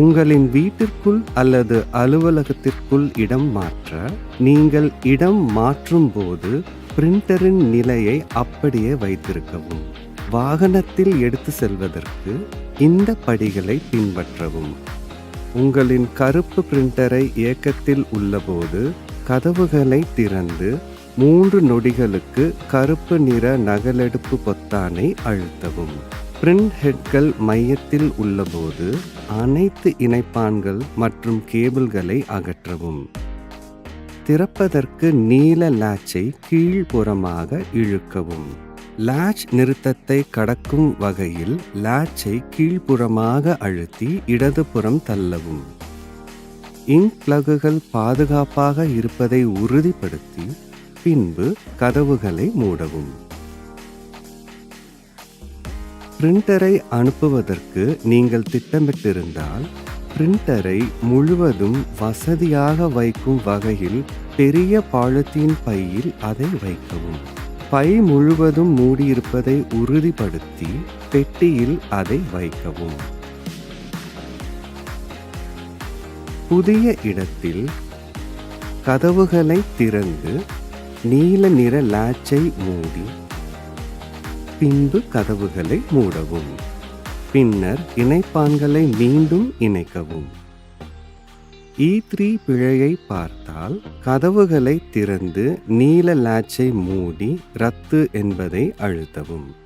உங்களின் வீட்டிற்குள் அல்லது அலுவலகத்திற்குள் இடம் மாற்ற நீங்கள் இடம் மாற்றும் போது பிரிண்டரின் நிலையை அப்படியே வைத்திருக்கவும். வாகனத்தில் எடுத்து செல்வதற்கு இந்த படிகளை பின்பற்றவும். உங்களின் கருப்பு பிரிண்டரை இயக்கத்தில் உள்ளபோது கதவுகளை திறந்து மூன்று நொடிகளுக்கு கருப்பு நிற நகலெடுப்பு பொத்தானை அழுத்தவும். பிரிண்ட் ஹெட்கள் மையத்தில் உள்ளபோது அனைத்து இணைப்பான்கள் மற்றும் கேபிள்களை அகற்றவும். திறப்பதற்கு நீல லாட்சை கீழ்ப்புறமாக இழுக்கவும். லாட்ச் நிறுத்தத்தை கடக்கும் வகையில் லாட்சை கீழ்ப்புறமாக அழுத்தி இடதுபுறம் தள்ளவும். இங்க் பிளகுகள் பாதுகாப்பாக இருப்பதை உறுதிப்படுத்தி பின்பு கதவுகளை மூடவும். பிரிண்டரை அனுப்புவதற்கு நீங்கள் திட்டமிட்டிருந்தால் பிரிண்டரை முழுவதும் வசதியாக வைக்கும் வகையில் பெரிய பாலத்தீன் பையில் அதை வைக்கவும். பை முழுவதும் மூடியிருப்பதை உறுதிப்படுத்தி பெட்டியில் அதை வைக்கவும். புதிய இடத்தில் கதவுகளை திறந்து நீல நிற லாச்சை மூடி பின்பு கதவுகளை மூடவும். பின்னர் இணைப்பான்களை மீண்டும் இணைக்கவும். E இ த்ரீ பிழையை பார்த்தால் கதவுகளை திறந்து நீல லாட்சை மூடி ரத்து என்பதை அழுத்தவும்.